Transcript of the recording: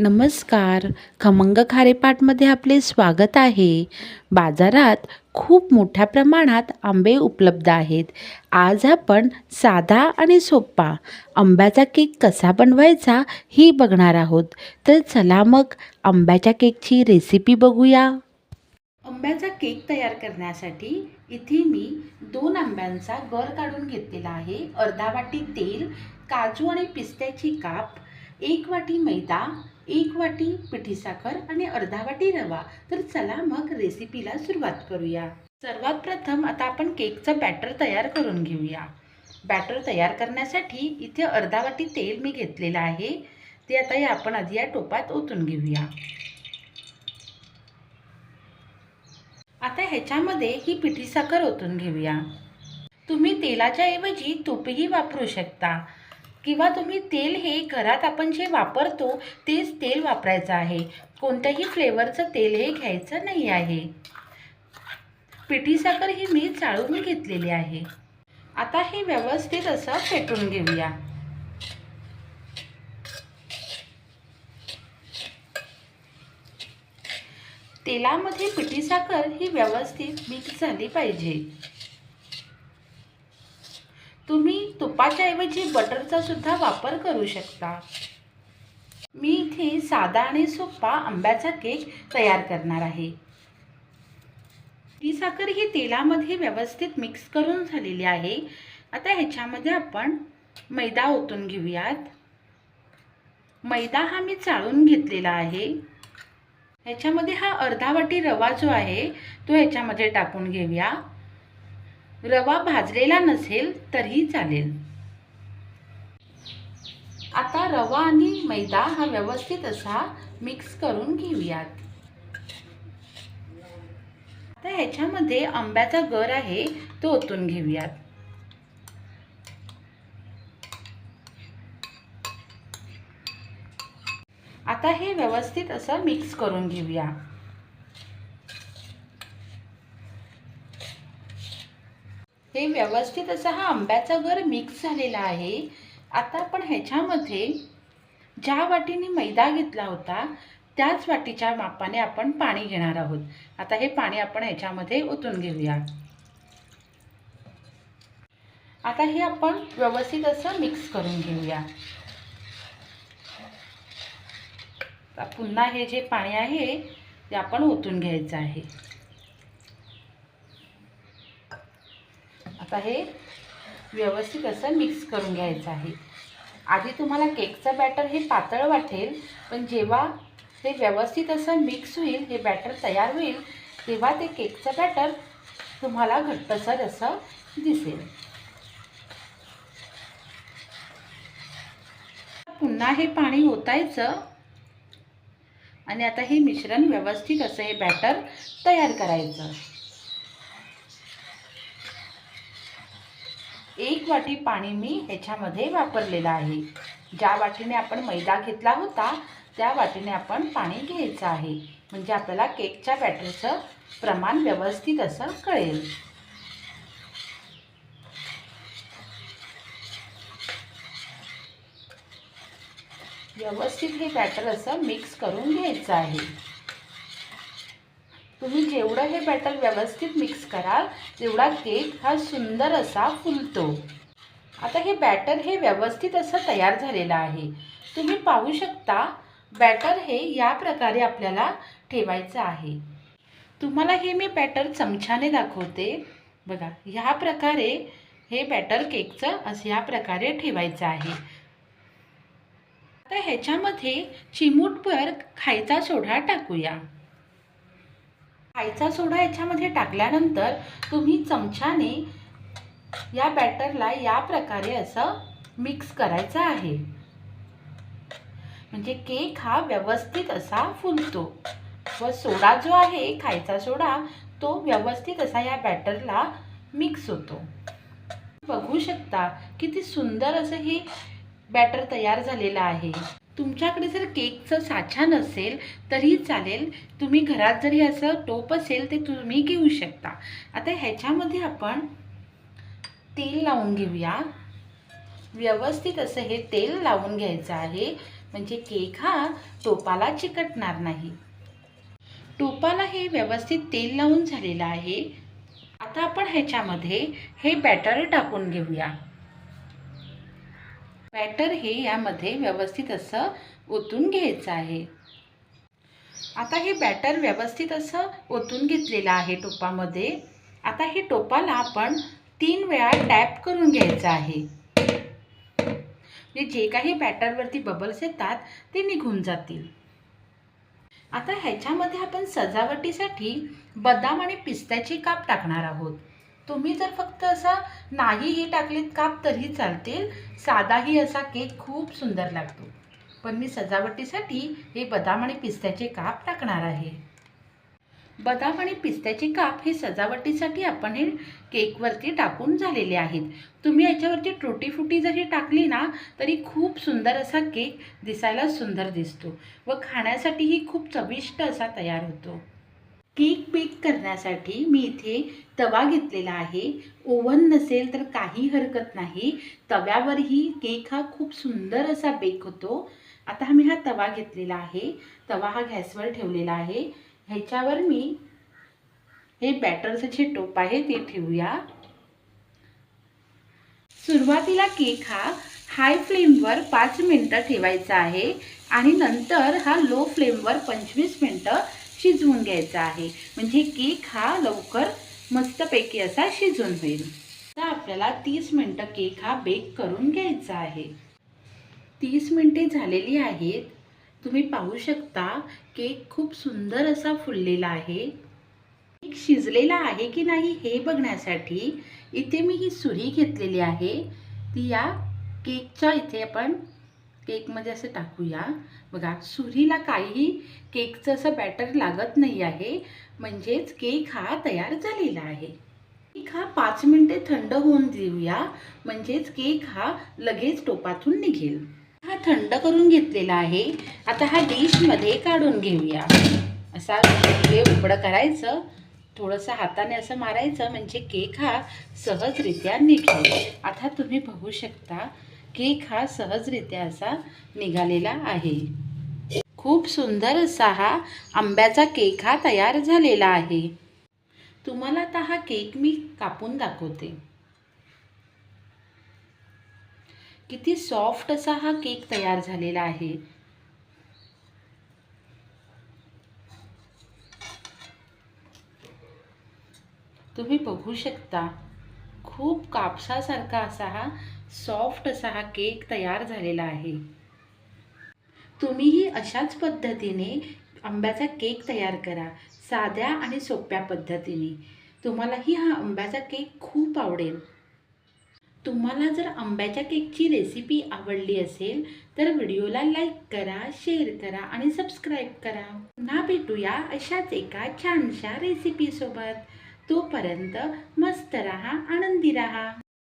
नमस्कार. खमंग खारेपाटमध्ये आपले स्वागत आहे. बाजारात खूप मोठ्या प्रमाणात आंबे उपलब्ध आहेत. आज आपण साधा आणि सोपा आंब्याचा केक कसा बनवायचा ही बघणार आहोत. तर चला मग आंब्याच्या केकची रेसिपी बघूया. आंब्याचा केक तयार करण्यासाठी इथे मी दोन आंब्यांचा गर काढून घेतलेला आहे. अर्धा वाटी तेल काजू आणि पिस्त्याची काप एक वाटी मैदा एक वाटी पिठी साखर आणि अर्धा वाटी रवा. तर चला मग रेसिपीला सुरुवात करूया. सर्वात प्रथम आता आपण केकचं बॅटर तयार करून घेऊया. बॅटर तयार करण्यासाठी इथे अर्धा वाटी तेल मी घेतलेलं आहे. ते आता या आपण आधी या टोपात ओतून घेऊया. आता ह्याच्यामध्ये ही पिठी साखर ओतून घेऊया. तुम्ही तेलाच्या ऐवजी तूपही वापरू शकता. किंवा तुम्ही तेल हे घरात आपण जे वापरतो तेच तेल वापरायचं आहे. कोणत्याही फ्लेवरचं तेल हे घ्यायचं नाही आहे. पिठी साखर ही मी चाळून घेतलेली आहे. आता हे व्यवस्थित असं फेटून घेऊया. तेलामध्ये पिठी साखर ही व्यवस्थित मिक्स झाली पाहिजे. तुम्ही तुपाच्या ऐवजी बटरचा सुद्धा वापर करू शकता. मी इथे साधा आणि सोपा आंब्याचा केक तयार करणार आहे. ती साखर ही तेलामध्ये व्यवस्थित मिक्स करून झालेली आहे. आता ह्याच्यामध्ये आपण मैदा ओतून घेऊयात. मैदा हा मी चाळून घेतलेला आहे. ह्याच्यामध्ये हा अर्धा वाटी रवा जो आहे तो ह्याच्यामध्ये टाकून घेऊया. रवा भाजलेला नसेल तरीही चालेल. आता रवा आणि मैदा हा व्यवस्थित असा मिक्स करून घेऊयात. आता ह्याच्यामध्ये आंब्याचा गर आहे तो ओतून घेऊयात. आता हे व्यवस्थित असं मिक्स करून घेऊया. हे व्यवस्थित असा हा आंब्याचा गर मिक्स झालेला आहे. आता आपण ह्याच्यामध्ये ज्या वाटीने मैदा घेतला होता त्याच वाटीच्या मापाने आपण पाणी घेणार आहोत. आता हे पाणी आपण ह्याच्यामध्ये ओतून घेऊया. आता हे आपण व्यवस्थित असं मिक्स करून घेऊया. पुन्हा हे जे पाणी आहे ते आपण ओतून घ्यायचं आहे. आता हे व्यवस्थित असं मिक्स करून घ्यायचं आहे. आधी तुम्हाला केकचं बॅटर हे पातळ वाटेल पण जेव्हा ते व्यवस्थित असं मिक्स होईल हे बॅटर तयार होईल तेव्हा ते केकचं बॅटर तुम्हाला घट्टसर असं दिसेल. पुन्हा हे पाणी ओतायचं आणि आता हे मिश्रण व्यवस्थित असं हे बॅटर तयार करायचं. एक वाटी पाणी मी ह्याच्यामध्ये वापरलेलं आहे. ज्या वाटीने आपण मैदा घेतला होता त्या वाटीने आपण पाणी घ्यायचं आहे. म्हणजे आपल्याला केकच्या बॅटरचं प्रमाण व्यवस्थित असं कळेल. व्यवस्थित हे बॅटर असं मिक्स करून घ्यायचं आहे. तुम्ही जेवढं हे बॅटर व्यवस्थित मिक्स कराल तेवढा केक हा सुंदर असा फुलतो. आता हे बॅटर हे व्यवस्थित असं तयार झालेलं आहे. तुम्ही पाहू शकता बॅटर हे या प्रकारे आपल्याला ठेवायचं आहे. तुम्हाला हे मी बॅटर चमच्याने दाखवते. बघा ह्या प्रकारे हे बॅटर केकचं असं या प्रकारे ठेवायचं आहे. आता ह्याच्यामध्ये चिमूटभर खायचा सोडा टाकूया. खायचा सोडा याच्यामध्ये टाकल्यानंतर तुम्ही चमच्याने या बॅटरला या प्रकारे असं मिक्स करायचं आहे. म्हणजे केक हा व्यवस्थित असा फुलतो. व सोडा जो आहे खायचा सोडा तो व्यवस्थित असा या बॅटरला मिक्स होतो. बघू शकता किती सुंदर असं हे बॅटर तयार झालेलं आहे. तुमच्याकडे जर केकचं साचा नसेल तरी चालेल. तुम्ही घरात जरी असं टोप असेल ते तुम्ही घेऊ शकता. आता ह्याच्यामध्ये आपण तेल लावून घेऊया. व्यवस्थित असं हे तेल लावून घ्यायचं आहे. म्हणजे केक हा टोपाला चिकटणार नाही. टोपाला हे व्यवस्थित तेल लावून झालेलं आहे. आता आपण ह्याच्यामध्ये हे बॅटर टाकून घेऊया. बॅटर हे यामध्ये व्यवस्थित असं ओतून घ्यायचं आहे. आता हे बॅटर व्यवस्थित असं ओतून घेतलेलं आहे टोपामध्ये. आता हे टोपाला आपण तीन वेळा टॅप करून घ्यायचं आहे. म्हणजे जे काही बॅटरवरती बबल्स येतात ते निघून जातील. आता ह्याच्यामध्ये आपण सजावटीसाठी बदाम आणि पिस्त्याचे काप टाकणार आहोत. तुम्ही जर फक्त असा नाहीही टाकलीत काप तरी चालतील. साधाही असा केक खूप सुंदर लागतो. पण मी सजावटीसाठी हे बदाम आणि पिस्त्याचे काप टाकणार आहे. बदाम आणि पिस्त्याचे काप हे सजावटीसाठी आपण हे केकवरती टाकून झालेले आहेत. तुम्ही याच्यावरती टोटी फुटी जरी टाकली ना तरी खूप सुंदर असा केक दिसायला सुंदर दिसतो व खाण्यासाठीही खूप चविष्ट असा तयार होतो. केक बेक करण्यासाठी मी इथे तवा घेतलेला आहे. ओव्हन नसेल तर काही हरकत नाही. तव्यावरही केक हा खूप सुंदर असा बेक होतो. आता मी हा तवा घेतलेला आहे. तवा हा गॅसवर ठेवलेला आहे. ह्याच्यावर मी हे बॅटरचं जे टोप आहे ते ठेवूया. सुरुवातीला केक हा हाय फ्लेमवर पाच मिनटं ठेवायचा आहे. आणि नंतर हा लो फ्लेमवर पंचवीस मिनटं शिजवून घ्यायचा आहे. म्हणजे केक हा लवकर मस्तपैकी असा शिजून होईल. तर आपल्याला तीस मिनटं केक हा बेक करून घ्यायचा आहे. तीस मिनटे झालेली आहेत. तुम्ही पाहू शकता केक खूप सुंदर असा फुललेला आहे. केक शिजलेला आहे की नाही हे बघण्यासाठी इथे मी ही सुरी घेतलेली आहे. ती या केकच्या इथे आपण केकमध्ये असं टाकूया. बघा सुरीला काहीही केकचं असं बॅटर लागत नाही आहे. म्हणजेच केक हा तयार झालेला आहे. केक हा पाच मिनटे थंड होऊन देऊया. म्हणजेच केक हा लगेच टोपातून निघेल. हा थंड करून घेतलेला आहे. आता हा डिशमध्ये काढून घेऊया. असा हे उघडं करायचं. थोडंसं हाताने असं मारायचं. म्हणजे केक हा सहजरित्या निघेल. आता तुम्ही बघू शकता केक हा सहजरित्या असा निघालेला आहे. खूप सुंदर असा हा आंब्याचा केक हा तयार झालेला आहे. तुम्हाला आता हा केक मी कापून दाखवते. किती सॉफ्ट असा हा केक तयार झालेला आहे. तुम्ही बघू शकता खूप कापसासारखा असा हा सॉफ्ट असा हा केक तयार झालेला आहे. तुम्हीही अशाच पद्धतीने आंब्याचा केक तयार करा साध्या आणि सोप्या पद्धतीने. तुम्हालाही हा आंब्याचा केक खूप आवडेल. तुम्हाला जर आंब्याच्या केकची रेसिपी आवडली असेल तर व्हिडिओला लाईक करा शेअर करा आणि सबस्क्राईब करा. पुन्हा भेटूया अशाच एका छानशा रेसिपीसोबत. तोपर्यंत मस्त रहा आनंदी रहा.